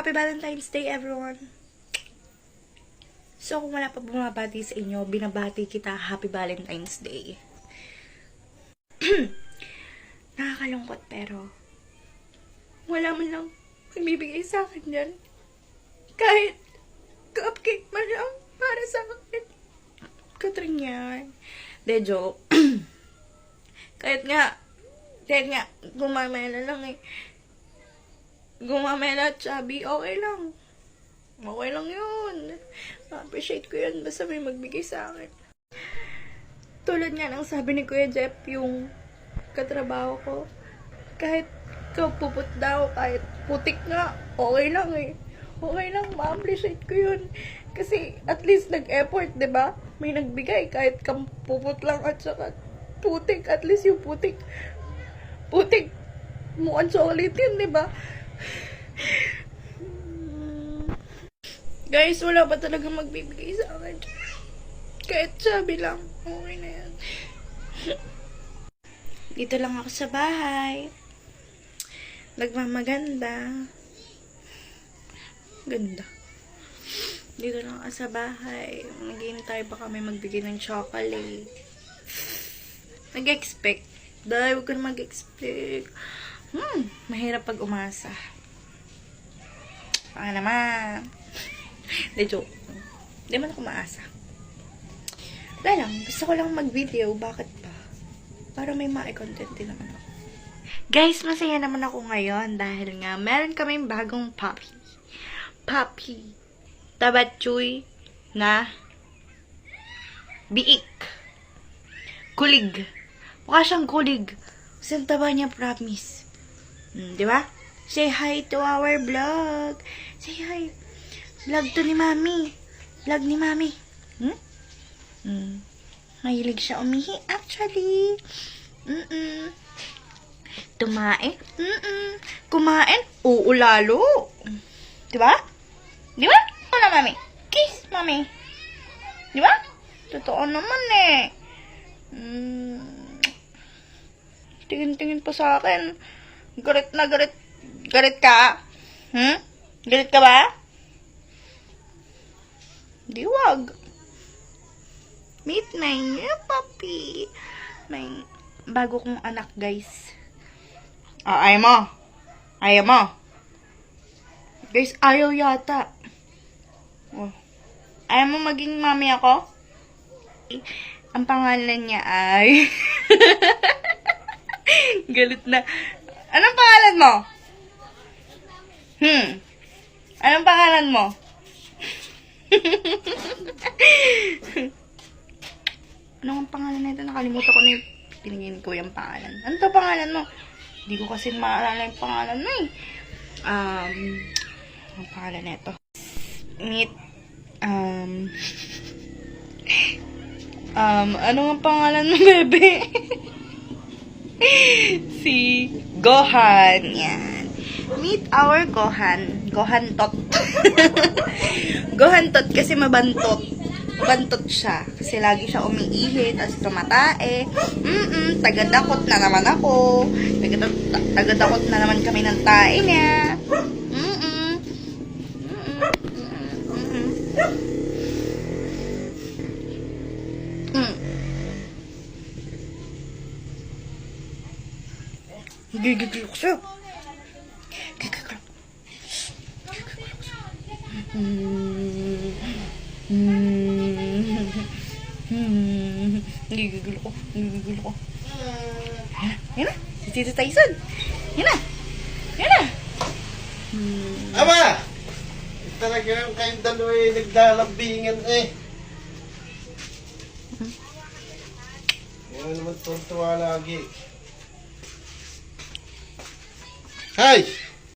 Happy Valentine's Day, everyone! So, kung wala pa bumabati sa inyo, binabati kita Happy Valentine's Day. Nakakalungkot pero wala man lang magbibigay sa akin dyan. Kahit cupcake man lang para sa akin. Katring yan. De, joke. kahit nga, kahit nga, gumamela lang eh. Gumamela at chubby, okay lang. Okay lang yun. Ma-appreciate ko yun. Basta may magbigay sa akin. Tulad nga ng sabi ni Kuya Jeff, yung katrabaho ko, kahit kapuput daw, kahit putik nga, okay lang eh. Okay lang, ma-appreciate ko yun. Kasi at least nag-effort, ba? May nagbigay kahit kampuput lang at saka putik. At least yung putik, putik, mukhang chocolate yun, ba? Guys, wala pa talaga magbibigay sa akin. Kahit sabi lang, okay na yan. Dito lang ako sa bahay. Nagmamaganda. Ganda. Dito lang ako sa bahay. Naghihintay pa kami magbigay ng chocolate. Nag-expect. Dahil huwag ka na mag-expect. Hmm, mahirap pag umasa. Baka naman. De joke. Hindi man ako maasa. Wala lang. Gusto ko lang mag-video. Bakit ba? Para may ma-content din naman ako. Guys, masaya naman ako ngayon dahil nga meron kaming bagong puppy. Puppy. Tabatsuy na biik. Kulig. Mukha siyang kulig. Kasi taba niya, promise. Hmm, di ba? Say hi to our vlog. Say hi. Vlog to ni Mami. Vlog ni Mami. Hmm? Hmm. Mahilig siya umihi, actually. Mm-mm. Tumain? Mm-mm. Kumain? Oo, lalo. Di ba? Di ba? Ano, Mami? Kiss, Mami. Di ba? Totoo naman eh. Mm. Tingin-tingin pa sa akin. Garit na garit. Garit ka? Hmm? Garit ka ba? Di wag. Meet my new puppy. May bago kong anak, guys. Ah, ayaw mo. Ayaw mo. Guys, ayaw yata. Oh. Ayaw mo maging mami ako? Ang pangalan niya ay... Galit na. Anong pangalan mo? Hmm. Anong pangalan mo? Ano ang pangalan nito? Nakalimutan ko na yung pinigin ko yung pangalan. Ano to pangalan mo? Hindi ko kasi maalala yung pangalan mo eh. Um, ang pangalan nito? Meet, um, um, ano ang pangalan mo, bebe? si Gohan. Yan. Meet our Gohan. Gohan Tot. Gohan Tot kasi mabantot. Mabantot siya. Kasi lagi siya umiihi, tapos tumatae. Mm-mm, tagadakot na naman ako. Tagad- tagadakot na naman kami ng tae niya. Gigigil ko sa'yo. Gigigil. Gigigil ako sa'yo. Hmm. Hmm. Hmm. Gigigil ako. Gigigil ako. Yan na. Si Tito Tyson. Yan na. Yan na. Hmm. Ama! Talagang kayong dalawa ay naglalambingan eh. Yan naman tuntua lagi. Hey!